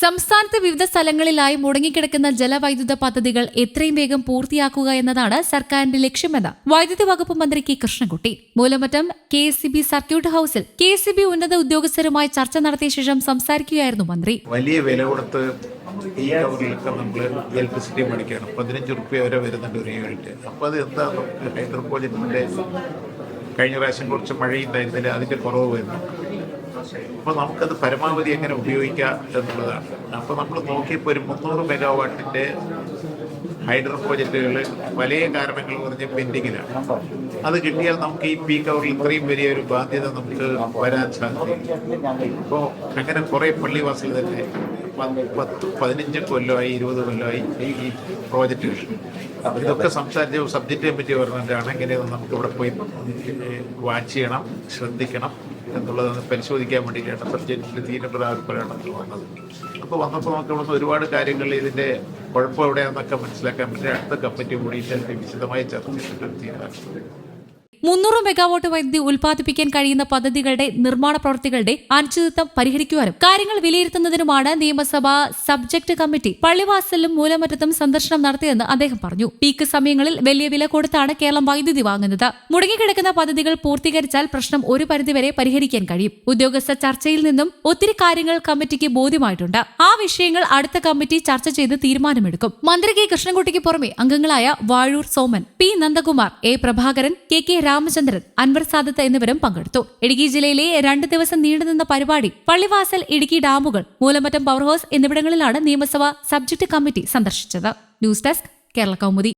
സംസ്ഥാനത്ത് വിവിധ സ്ഥലങ്ങളിലായി മുടങ്ങിക്കിടക്കുന്ന ജലവൈദ്യുത പദ്ധതികൾ എത്രയും വേഗം പൂർത്തിയാക്കുക എന്നതാണ് സർക്കാരിന്റെ ലക്ഷ്യമെന്ന് വൈദ്യുതി വകുപ്പ് മന്ത്രി K Krishnankutty. Moolamattom K circuit ഹൌസിൽ കെ ഉന്നത ഉദ്യോഗസ്ഥരുമായി ചർച്ച നടത്തിയ ശേഷം സംസാരിക്കുകയായിരുന്നു മന്ത്രി. വലിയ വില കൊടുത്ത് ഈ നമ്മൾ ഇലക്ട്രിസിറ്റി മേടിക്കണം പതിനഞ്ച് റുപ്യ വരെ വരുന്നുണ്ട് ഒരു യൂണിറ്റ് അപ്പോൾ അത് എന്താ ഹൈഡ്രോ പ്രോജക്റ്റിന്റെ കഴിഞ്ഞ പ്രാവശ്യം കുറച്ച് മഴയുണ്ടായിരുന്നില്ല അതിന്റെ കുറവ് വരുന്നു. അപ്പോൾ നമുക്കത് പരമാവധി എങ്ങനെ ഉപയോഗിക്കാം എന്നുള്ളതാണ്. അപ്പോൾ നമ്മൾ നോക്കിയപ്പോൾ ഒരു മുന്നൂറ് മെഗാവാട്ടിന്റെ ഹൈഡ്രോ പ്രോജക്റ്റുകൾ വലിയ കാരണങ്ങൾ പറഞ്ഞ് പെൻഡിങ്ങിലാണ്. അത് കിട്ടിയാൽ നമുക്ക് ഈ പീക്ക് അവറിൽ ഇത്രയും വലിയ ഒരു ബാധ്യത നമുക്ക് വരാൻ സാധിക്കും. ഇപ്പോൾ അങ്ങനെ കുറേ പള്ളിവാസികൾ തന്നെ പത്ത് പതിനഞ്ച് കൊല്ലമായി ഇരുപത് കൊല്ലമായി ഈ പ്രോജക്റ്റ് അപ്പം ഇതൊക്കെ സംസാരിച്ച സബ്ജക്റ്റ് കമ്മിറ്റി പറഞ്ഞിട്ടാണ് എങ്ങനെയൊന്നും നമുക്ക് ഇവിടെ പോയി വാച്ച് ചെയ്യണം ശ്രദ്ധിക്കണം എന്നുള്ളത് പരിശോധിക്കാൻ വേണ്ടിയിട്ടാണ് സബ്ജക്റ്റിൽ തീരുമാനപ്രകാരമാണ് വന്നത് അപ്പോൾ വന്നപ്പോൾ നമുക്ക് ഇവിടുന്ന് ഒരുപാട് കാര്യങ്ങൾ ഇതിന്റെ കുഴപ്പം എവിടെയാണെന്നൊക്കെ മനസ്സിലാക്കാൻ വേണ്ടി അടുത്ത കമ്മിറ്റി കൂടിയിട്ട് വിശദമായി ചർച്ച ചെയ്തിട്ട് തീരുമാനിച്ചത് മുന്നൂറ് മെഗാവാട്ട് വൈദ്യുതി ഉൽപ്പാദിപ്പിക്കാൻ കഴിയുന്ന പദ്ധതികളുടെ നിർമ്മാണ പ്രവൃത്തികളുടെ അനിശ്ചിതത്വം പരിഹരിക്കുവാനും കാര്യങ്ങൾ വിലയിരുത്തുന്നതിനുമാണ് നിയമസഭാ സബ്ജക്ട് കമ്മിറ്റി പള്ളിവാസലിലും മൂലമറ്റത്തും സന്ദർശനം നടത്തിയെന്ന് അദ്ദേഹം പറഞ്ഞു. പീക്ക് സമയങ്ങളിൽ വലിയ വില കൊടുത്താണ് കേരളം വൈദ്യുതി വാങ്ങുന്നത്. മുടങ്ങിക്കിടക്കുന്ന പദ്ധതികൾ പൂർത്തീകരിച്ചാൽ പ്രശ്നം ഒരു പരിധിവരെ പരിഹരിക്കാൻ കഴിയും. ഉദ്യോഗസ്ഥ ചർച്ചയിൽ നിന്നും ഒത്തിരി കാര്യങ്ങൾ കമ്മിറ്റിക്ക് ബോധ്യമായിട്ടുണ്ട്. ആ വിഷയങ്ങൾ അടുത്ത കമ്മിറ്റി ചർച്ച ചെയ്ത് തീരുമാനമെടുക്കും. മന്ത്രി കെ കൃഷ്ണൻകുട്ടിക്ക് പുറമെ അംഗങ്ങളായ Vazhoor Soman P Nandakumar A Prabhakaran K K Ramachandran Anwar Sadath എന്നിവരും പങ്കെടുത്തു. ഇടുക്കി ജില്ലയിലെ രണ്ട് ദിവസം നീണ്ടുനിന്ന പരിപാടി പള്ളിവാസൽ ഇടുക്കി ഡാമുകൾ മൂലമറ്റം പവർ ഹൗസ് എന്നിവിടങ്ങളിലാണ് നിയമസഭ സബ്ജക്ട് കമ്മിറ്റി സന്ദർശിച്ചത്. News desk Kerala Kaumudi.